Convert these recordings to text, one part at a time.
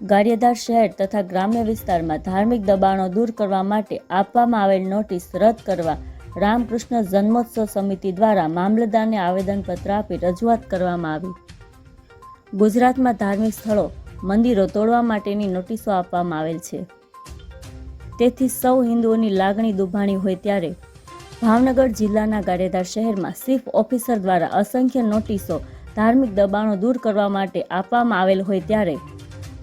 ગારિયાધાર શહેર તથા ગ્રામ્ય વિસ્તારમાં ધાર્મિક દબાણો દૂર કરવા માટે આપવામાં આવેલ નોટિસ રદ કરવા રામકૃષ્ણ જન્મોત્સવ સમિતિ દ્વારા મામલતદારને આવેદનપત્ર આપી રજૂઆત કરવામાં આવી. ગુજરાતમાં ધાર્મિક સ્થળો, મંદિરો તોડવા માટેની નોટિસો આપવામાં આવેલ છે. તેથી સૌ હિન્દુઓની લાગણી દુભાણી હોય ત્યારે ભાવનગર જિલ્લાના ગારેદાર શહેરમાં ચીફ ઓફિસર દ્વારા અસંખ્ય નોટિસો ધાર્મિક દબાણો દૂર કરવા માટે આપવામાં આવેલ હોય ત્યારે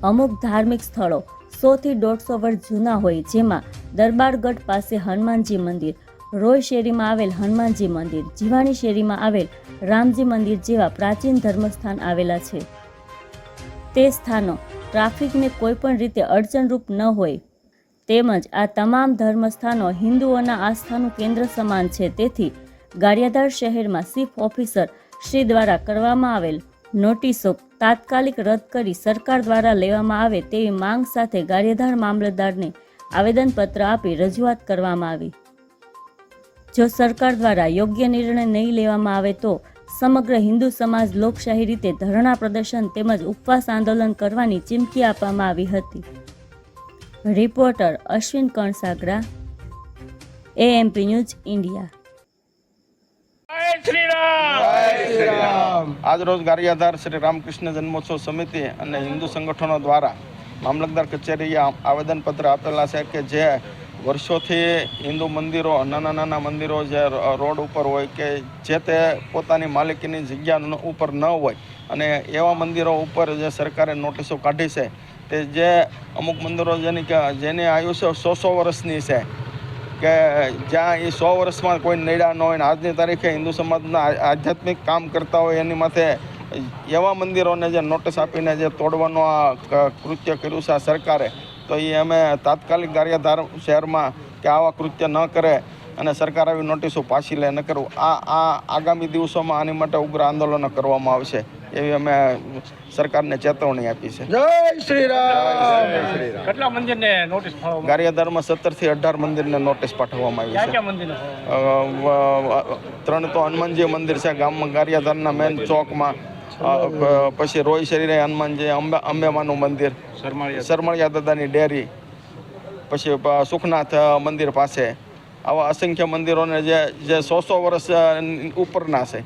અમુક ધાર્મિક સ્થળો સોથી દોઢસો વર્ષ જૂના હોય જેમાં દરબારગઢ પાસે હનુમાનજી મંદિર, રોય શેરીમાં આવેલ હનુમાનજી મંદિર, જીવાણી શેરીમાં આવેલ રામજી મંદિર જેવા પ્રાચીન ધર્મસ્થાન આવેલા છે. તે સ્થાનો ટ્રાફિકને કોઈપણ રીતે અડચણરૂપ ન હોય. તેમજ આ તમામ ધર્મસ્થાનો હિન્દુઓના આસ્થાનું કેન્દ્ર સમાન છે. તેથી ગાડિયાધાર શહેરમાં ચીફ ઓફિસર શ્રી દ્વારા કરવામાં આવેલ નોટિસો તાત્કાલિક રદ કરી સરકાર દ્વારા લેવામાં આવે તેવી માંગ સાથે ગારિયાધાર મામલતદારને આવેદનપત્ર આપી રજૂઆત કરવામાં આવી. જો સરકાર દ્વારા યોગ્ય નિર્ણય નહીં લેવામાં આવે તો સમગ્ર હિન્દુ સમાજ લોકશાહી રીતે ધરણા પ્રદર્શન તેમજ ઉપવાસ આંદોલન કરવાની ચીમકી આપવામાં આવી હતી. Reporter Ashwin Kansagara AMP news India. Shri Ram! આજરોજ ગારિયાધાર શ્રી રામકૃષ્ણ જન્મોત્સવ સમિતિ અને હિન્દુ સંગઠનો દ્વારા મામલતદાર કચેરીએ આવેદનપત્ર આપેલા છે કે જે વર્ષોથી હિન્દુ મંદિરો, નાના નાના મંદિરો જે રોડ ઉપર હોય કે જે તે પોતાની માલિકીની જગ્યા ઉપર ન હોય અને એવા મંદિરો ઉપર જે સરકારે નોટિસો કાઢી છે તે જે અમુક મંદિરો જેની જેની આયુષ્ય સો સો વર્ષની છે કે જ્યાં એ સો વર્ષમાં કોઈ નડ્યા ન હોય ને આજની તારીખે હિન્દુ સમાજના આધ્યાત્મિક કામ કરતા હોય એની માથે એવા મંદિરોને જે નોટિસ આપીને જે તોડવાનું આ કૃત્ય કર્યું છે આ સરકારે, તો એ અમે તાત્કાલિક ગારિયાધાર શહેરમાં કે આવા કૃત્ય ન કરે અને સરકાર આવી નોટિસો પાછી લે. ન કરવું આ આ આગામી દિવસોમાં આની માટે ઉગ્ર આંદોલનો કરવામાં આવશે એવી અમે સરકારને ચેતવણી આપી છે. જય શ્રી રામ! કેટલા મંદિરને નોટિસ ગારિયાદારમાં સત્તરથી અઢાર મંદિરને નોટિસ પાઠવવામાં આવી છે. ત્રણ તો હનુમાનજી મંદિર છે ગામમાં ગારિયાદારના મેન ચોકમાં. પછી રોય શરીરે હનુમાનજી અંબા અંબેમાનું મંદિર. સરમળિયા દાદાની ડેરી. પછી સુખનાથ મંદિર પાસે. આવા અસંખ્ય મંદિરોને જે જે સો સો વર્ષ ઉપરના છે.